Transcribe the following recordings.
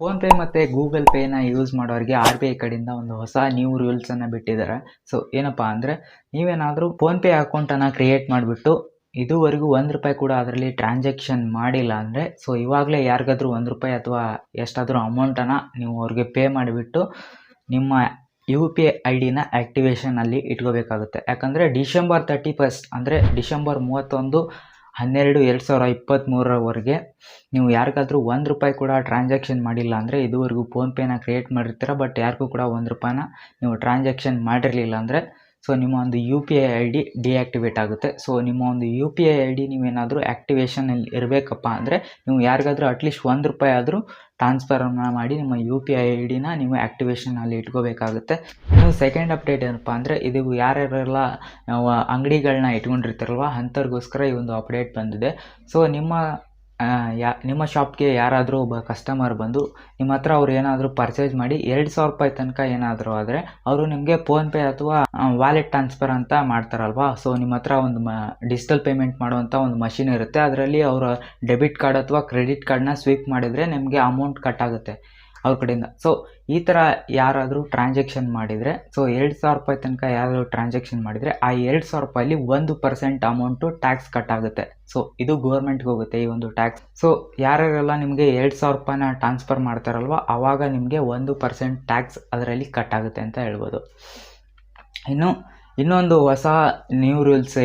PhonePe ಮತ್ತು Google ಪೇನ use ಮಾಡೋರಿಗೆ ಆರ್ ಬಿ ಐ ಕಡೆಯಿಂದ ಒಂದು ಹೊಸ ನ್ಯೂ ರೂಲ್ಸನ್ನು ಬಿಟ್ಟಿದ್ದಾರೆ ಸೊ ಏನಪ್ಪ ಅಂದರೆ ನೀವೇನಾದರೂ ಫೋನ್ಪೇ ಅಕೌಂಟನ್ನು ಕ್ರಿಯೇಟ್ ಮಾಡಿಬಿಟ್ಟು ಇದುವರೆಗೂ ಒಂದು ರೂಪಾಯಿ ಕೂಡ ಅದರಲ್ಲಿ ಟ್ರಾನ್ಸಾಕ್ಷನ್ ಮಾಡಿಲ್ಲ ಅಂದರೆ ಸೊ ಇವಾಗಲೇ ಯಾರಿಗಾದ್ರೂ ಒಂದು ರೂಪಾಯಿ ಅಥವಾ ಎಷ್ಟಾದರೂ ಅಮೌಂಟನ್ನು ನೀವು ಅವ್ರಿಗೆ ಪೇ ಮಾಡಿಬಿಟ್ಟು ನಿಮ್ಮ ಯು ಪಿ ಐ ಐ ಡಿನ ಆ್ಯಕ್ಟಿವೇಷನಲ್ಲಿ ಇಟ್ಕೋಬೇಕಾಗುತ್ತೆ. ಯಾಕಂದರೆ ಡಿಸೆಂಬರ್ ತರ್ಟಿ ಫಸ್ಟ್ ಅಂದರೆ ಡಿಸೆಂಬರ್ ಮೂವತ್ತೊಂದು ಹನ್ನೆರಡು, ಎರಡು ಸಾವಿರ ಇಪ್ಪತ್ತ್ಮೂರರವರೆಗೆ ನೀವು ಯಾರಿಗಾದ್ರೂ ಒಂದು ರೂಪಾಯಿ ಕೂಡ ಟ್ರಾನ್ಸಾಕ್ಷನ್ ಮಾಡಿಲ್ಲ ಅಂದರೆ ಇದುವರೆಗೂ ಫೋನ್ಪೇನ ಕ್ರಿಯೇಟ್ ಮಾಡಿರ್ತೀರ ಬಟ್ ಯಾರಿಗೂ ಕೂಡ ಒಂದು ರೂಪಾಯಿನ ನೀವು ಟ್ರಾನ್ಸಾಕ್ಷನ್ ಮಾಡಿರಲಿಲ್ಲ ಅಂದರೆ ಸೊ ನಿಮ್ಮ ಒಂದು U P I I D deactivate ಆಗುತ್ತೆ. ಸೊ ನಿಮ್ಮ ಒಂದು U P I I D ನೀವೇನಾದರೂ ಆ್ಯಕ್ಟಿವೇಷನಲ್ಲಿ ಇರಬೇಕಪ್ಪ ಅಂದರೆ ನೀವು ಯಾರಿಗಾದರೂ ಅಟ್ಲೀಸ್ಟ್ ಒಂದು ರೂಪಾಯಿ ಆದರೂ ಟ್ರಾನ್ಸ್ಫರ್ ಮಾಡಿ ನಿಮ್ಮ ಯು ಪಿ ಐ ಐ ಡಿನ ನೀವು ಆ್ಯಕ್ಟಿವೇಷನಲ್ಲಿ ಇಟ್ಕೋಬೇಕಾಗುತ್ತೆ. ಇನ್ನು ಸೆಕೆಂಡ್ ಅಪ್ಡೇಟ್ ಏನಪ್ಪ ಅಂದರೆ ಇದು ಯಾರ್ಯಾರೆಲ್ಲ ಅಂಗಡಿಗಳನ್ನ ಇಟ್ಕೊಂಡಿರ್ತಾರಲ್ವ ಅಂಥವ್ರಿಗೋಸ್ಕರ ಈ ಒಂದು ಅಪ್ಡೇಟ್ ಬಂದಿದೆ. ಸೊ ನಿಮ್ಮ ಯಾ, ನಿಮ್ಮ ಶಾಪ್ಗೆ ಯಾರಾದರೂ ಒಬ್ಬ ಕಸ್ಟಮರ್ ಬಂದು ನಿಮ್ಮ ಹತ್ರ ಅವ್ರು ಏನಾದರೂ ಪರ್ಚೇಸ್ ಮಾಡಿ ಎರಡು ಸಾವಿರ ರೂಪಾಯಿ ತನಕ ಏನಾದರೂ ಆದರೆ ಅವರು ನಿಮಗೆ ಫೋನ್ಪೇ ಅಥವಾ ವ್ಯಾಲೆಟ್ ಟ್ರಾನ್ಸ್ಫರ್ ಅಂತ ಮಾಡ್ತಾರಲ್ವಾ? ಸೊ ನಿಮ್ಮ ಹತ್ರ ಒಂದು ಮ ಡಿಜಿಟಲ್ ಪೇಮೆಂಟ್ ಮಾಡುವಂಥ ಒಂದು ಮಷಿನ್ ಇರುತ್ತೆ. ಅದರಲ್ಲಿ ಅವರ ಡೆಬಿಟ್ ಕಾರ್ಡ್ ಅಥವಾ ಕ್ರೆಡಿಟ್ ಕಾರ್ಡ್ನ ಸ್ವೀಪ್ ಮಾಡಿದರೆ ನಿಮಗೆ ಅಮೌಂಟ್ ಕಟ್ ಆಗುತ್ತೆ. ಅವ್ರ ಕಡೆಯಿಂದ. ಸೊ ಈ ಥರ ಯಾರಾದರೂ ಟ್ರಾನ್ಸಾಕ್ಷನ್ ಮಾಡಿದರೆ ಸೊ ಎರಡು ಸಾವಿರ ರೂಪಾಯಿ ತನಕ ಯಾರಾದರೂ ಟ್ರಾನ್ಸಾಕ್ಷನ್ ಮಾಡಿದರೆ, ಆ ಎರಡು ಸಾವಿರ ರೂಪಾಯಲ್ಲಿ ಒಂದು ಪರ್ಸೆಂಟ್ ಅಮೌಂಟು ಟ್ಯಾಕ್ಸ್ ಕಟ್ ಆಗುತ್ತೆ. ಸೊ ಇದು ಗೌರ್ಮೆಂಟ್ಗೆ ಹೋಗುತ್ತೆ ಈ ಒಂದು ಟ್ಯಾಕ್ಸ್ ಸೊ ಯಾರ್ಯಾರೆಲ್ಲ ನಿಮಗೆ ಎರಡು ಸಾವಿರ ರೂಪಾಯಿನ ಟ್ರಾನ್ಸ್ಫರ್ ಮಾಡ್ತಾರಲ್ವ ಆವಾಗ ನಿಮಗೆ ಒಂದು ಪರ್ಸೆಂಟ್ ಟ್ಯಾಕ್ಸ್ ಅದರಲ್ಲಿ ಕಟ್ ಆಗುತ್ತೆ ಅಂತ ಹೇಳ್ಬೋದು. ಇನ್ನು ಇನ್ನೊಂದು ಹೊಸ ನ್ಯೂ ರೂಲ್ಸ್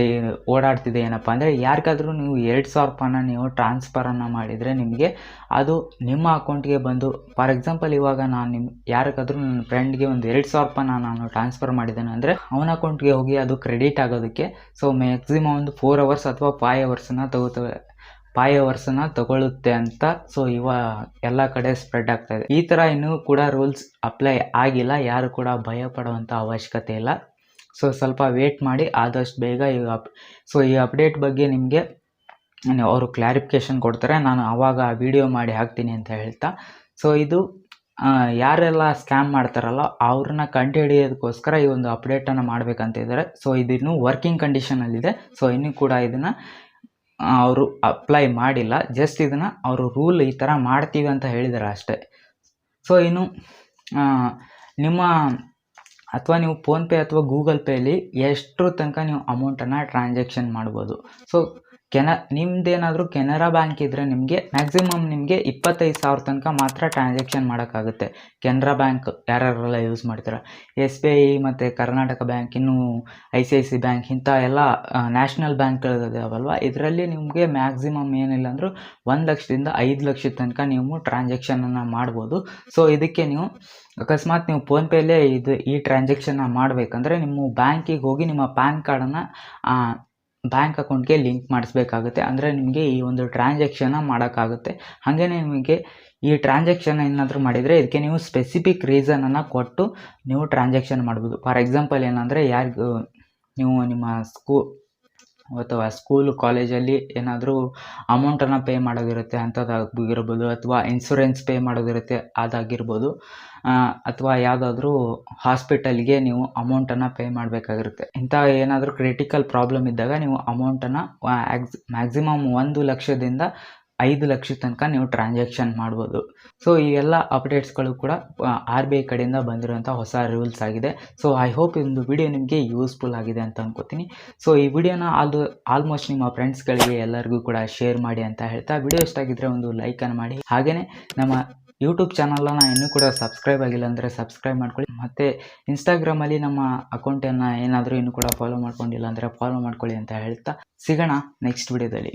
ಓಡಾಡ್ತಿದೆ ಏನಪ್ಪ ಅಂದರೆ ಯಾರಿಗಾದರೂ ನೀವು ಎರಡು ಸಾವಿರ ರೂಪಾಯಿನ ನೀವು ಟ್ರಾನ್ಸ್ಫರನ್ನು ಮಾಡಿದರೆ ನಿಮಗೆ ಅದು ನಿಮ್ಮ ಅಕೌಂಟ್ಗೆ ಬಂದು ಫಾರ್ ಎಕ್ಸಾಂಪಲ್ ಇವಾಗ ನಾನು ನಿಮ್ಮ ಯಾರಿಗಾದ್ರೂ ನನ್ನ ಫ್ರೆಂಡ್ಗೆ ಒಂದು ಎರಡು ಸಾವಿರ ರೂಪಾಯಿನ ನಾನು ಟ್ರಾನ್ಸ್ಫರ್ ಮಾಡಿದ್ದೇನೆ ಅಂದರೆ ಅವನ ಅಕೌಂಟ್ಗೆ ಹೋಗಿ ಅದು ಕ್ರೆಡಿಟ್ ಆಗೋದಕ್ಕೆ ಸೊ ಮ್ಯಾಕ್ಸಿಮಮ್ ಒಂದು ಫೋರ್ ಅವರ್ಸ್ ಅಥವಾ ಫೈವ್ ಅವರ್ಸನ್ನ ತಗೋತವೆ ಫೈವ್ ಅವರ್ಸನ್ನು ತಗೊಳ್ಳುತ್ತೆ ಅಂತ ಸೊ ಇವ ಎಲ್ಲ ಕಡೆ ಸ್ಪ್ರೆಡ್ ಆಗ್ತಾ ಇದೆ. ಈ ಥರ ಇನ್ನೂ ಕೂಡ ರೂಲ್ಸ್ ಅಪ್ಲೈ ಆಗಿಲ್ಲ, ಯಾರು ಕೂಡ ಭಯ ಪಡುವಂಥ ಅವಶ್ಯಕತೆ ಇಲ್ಲ. ಸೊ ಸ್ವಲ್ಪ ವೇಟ್ ಮಾಡಿ ಆದಷ್ಟು ಬೇಗ ಈಗ ಅಪ್ ಸೊ ಈ ಅಪ್ಡೇಟ್ ಬಗ್ಗೆ ನಿಮಗೆ ಅವರು ಕ್ಲಾರಿಫಿಕೇಷನ್ ಕೊಡ್ತಾರೆ. ನಾನು ಆವಾಗ ವಿಡಿಯೋ ಮಾಡಿ ಹಾಕ್ತೀನಿ ಅಂತ ಹೇಳ್ತಾ. ಸೊ ಇದು ಯಾರೆಲ್ಲ ಸ್ಕ್ಯಾಮ್ ಮಾಡ್ತಾರಲ್ಲ, ಅವ್ರನ್ನ ಕಂಡುಹಿಡಿಯೋದಕ್ಕೋಸ್ಕರ ಈ ಒಂದು ಅಪ್ಡೇಟನ್ನು ಮಾಡಬೇಕಂತ ಇದ್ದಾರೆ ಸೊ ಇದಿನ್ನೂ ವರ್ಕಿಂಗ್ ಕಂಡೀಷನಲ್ಲಿದೆ ಸೊ ಇನ್ನೂ ಕೂಡ ಇದನ್ನು ಅವರು ಅಪ್ಲೈ ಮಾಡಿಲ್ಲ. ಜಸ್ಟ್ ಇದನ್ನು ಅವರು ರೂಲ್ ಈ ಥರ ಮಾಡ್ತೀವಿ ಅಂತ ಹೇಳಿದ್ದಾರೆ ಅಷ್ಟೇ. ಸೊ ಇನ್ನು ನಿಮ್ಮ ಅಥವಾ ನೀವು ಫೋನ್ಪೇ ಅಥವಾ ಗೂಗಲ್ ಪೇಲಿ ಎಷ್ಟರ ತನಕ ನೀವು ಅಮೌಂಟನ್ನು ಟ್ರಾನ್ಸಾಕ್ಷನ್ ಮಾಡ್ಬೋದು. ಸೊ ಕೆನ, ನಿಮ್ದೇನಾದರೂ ಕೆನರಾ ಬ್ಯಾಂಕ್ ಇದ್ದರೆ ನಿಮಗೆ ಮ್ಯಾಕ್ಸಿಮಮ್ ನಿಮಗೆ ಇಪ್ಪತ್ತೈದು ಸಾವಿರ ತನಕ ಮಾತ್ರ ಟ್ರಾನ್ಸಾಕ್ಷನ್ ಮಾಡೋಕ್ಕಾಗುತ್ತೆ. ಕೆನರಾ ಬ್ಯಾಂಕ್ ಯಾರ್ಯಾರೆಲ್ಲ ಯೂಸ್ ಮಾಡ್ತಾರೆ? ಎಸ್ ಬಿ ಐ ಮತ್ತು ಕರ್ನಾಟಕ ಬ್ಯಾಂಕ್, ಇನ್ನು I C I C bank, ಇಂಥ ಎಲ್ಲ ನ್ಯಾಷನಲ್ ಬ್ಯಾಂಕ್ಗಳಿದಾವಲ್ವ ಇದರಲ್ಲಿ ನಿಮಗೆ ಮ್ಯಾಕ್ಸಿಮಮ್ ಏನಿಲ್ಲ ಅಂದರೂ ಒಂದು ಲಕ್ಷದಿಂದ ಐದು ಲಕ್ಷದ ತನಕ ನೀವು ಟ್ರಾನ್ಸಾಕ್ಷನನ್ನು ಮಾಡ್ಬೋದು. ಸೊ ಇದಕ್ಕೆ ನೀವು ಅಕಸ್ಮಾತ್ ನೀವು ಫೋನ್ಪೇಲೇ ಇದು ಈ ಟ್ರಾನ್ಸಾಕ್ಷನ್ನ ಮಾಡಬೇಕಂದ್ರೆ ನಿಮ್ಮ ಬ್ಯಾಂಕಿಗೆ ಹೋಗಿ ನಿಮ್ಮ ಪ್ಯಾನ್ ಕಾರ್ಡನ್ನು ಬ್ಯಾಂಕ್ ಅಕೌಂಟ್ಗೆ ಲಿಂಕ್ ಮಾಡಿಸ್ಬೇಕಾಗುತ್ತೆ. ಅಂದರೆ ನಿಮಗೆ ಈ ಒಂದು ಟ್ರಾನ್ಸಾಕ್ಷನ್ನ ಮಾಡೋಕ್ಕಾಗುತ್ತೆ. ಹಾಗೆಯೇ ನಿಮಗೆ ಈ ಟ್ರಾನ್ಸಾಕ್ಷನ್ ಏನಾದರೂ ಮಾಡಿದರೆ ಇದಕ್ಕೆ ನೀವು ಸ್ಪೆಸಿಫಿಕ್ ರೀಸನನ್ನು ಕೊಟ್ಟು ನೀವು ಟ್ರಾನ್ಸಾಕ್ಷನ್ ಮಾಡ್ಬೋದು. ಫಾರ್ ಎಕ್ಸಾಂಪಲ್ ಏನಂದರೆ ಯಾರಿಗೂ ನೀವು ನಿಮ್ಮ ಸ್ಕೂ ಅಥವಾ ಸ್ಕೂಲು ಕಾಲೇಜಲ್ಲಿ ಏನಾದರೂ ಅಮೌಂಟನ್ನು ಪೇ ಮಾಡೋದಿರುತ್ತೆ ಅಂಥದ್ದಾಗಿರ್ಬೋದು ಅಥವಾ ಇನ್ಸೂರೆನ್ಸ್ ಪೇ ಮಾಡೋದಿರುತ್ತೆ ಅದಾಗಿರ್ಬೋದು. ಅಥವಾ ಯಾವುದಾದ್ರೂ ಹಾಸ್ಪಿಟಲ್ಗೆ ನೀವು ಅಮೌಂಟನ್ನು ಪೇ ಮಾಡಬೇಕಾಗಿರುತ್ತೆ. ಇಂಥ ಏನಾದರೂ ಕ್ರಿಟಿಕಲ್ ಪ್ರಾಬ್ಲಮ್ ಇದ್ದಾಗ ನೀವು ಅಮೌಂಟನ್ನು ಮ್ಯಾಕ್ಸಿಮಮ್ ಒಂದು ಲಕ್ಷದಿಂದ ಐದು ಲಕ್ಷದ ತನಕ ನೀವು ಟ್ರಾನ್ಸಾಕ್ಷನ್ ಮಾಡ್ಬೋದು. ಸೊ ಈ ಎಲ್ಲ ಅಪ್ಡೇಟ್ಸ್ಗಳು ಕೂಡ ಆರ್ ಬಿ ಐ ಕಡೆಯಿಂದ ಬಂದಿರುವಂಥ ಹೊಸ ರೂಲ್ಸ್ ಆಗಿದೆ. ಸೊ ಐ ಹೋಪ್ ಇದೊಂದು ವಿಡಿಯೋ ನಿಮಗೆ ಯೂಸ್ಫುಲ್ ಆಗಿದೆ ಅಂತ ಅನ್ಕೋತೀನಿ. ಸೊ ಈ ವಿಡಿಯೋನ ಆಲ್ ಆಲ್ಮೋಸ್ಟ್ ನಿಮ್ಮ ಫ್ರೆಂಡ್ಸ್ಗಳಿಗೆ ಎಲ್ಲರಿಗೂ ಕೂಡ ಶೇರ್ ಮಾಡಿ ಅಂತ ಹೇಳ್ತಾ ವಿಡಿಯೋ ಇಷ್ಟ ಆಗಿದ್ದರೆ ಒಂದು ಲೈಕನ್ನು ಮಾಡಿ. ಹಾಗೆಯೇ ನಮ್ಮ ಯೂಟ್ಯೂಬ್ ಚಾನಲನ್ನು ಇನ್ನೂ ಕೂಡ ಸಬ್ಸ್ಕ್ರೈಬ್ ಆಗಿಲ್ಲ ಅಂದರೆ ಸಬ್ಸ್ಕ್ರೈಬ್ ಮಾಡ್ಕೊಳ್ಳಿ. ಮತ್ತು ಇನ್ಸ್ಟಾಗ್ರಾಮಲ್ಲಿ ನಮ್ಮ ಅಕೌಂಟನ್ನು ಏನಾದರೂ ಇನ್ನೂ ಕೂಡ ಫಾಲೋ ಮಾಡ್ಕೊಂಡಿಲ್ಲ ಅಂದರೆ ಫಾಲೋ ಮಾಡ್ಕೊಳ್ಳಿ ಅಂತ ಹೇಳ್ತಾ, ಸಿಗೋಣ ನೆಕ್ಸ್ಟ್ ವಿಡಿಯೋದಲ್ಲಿ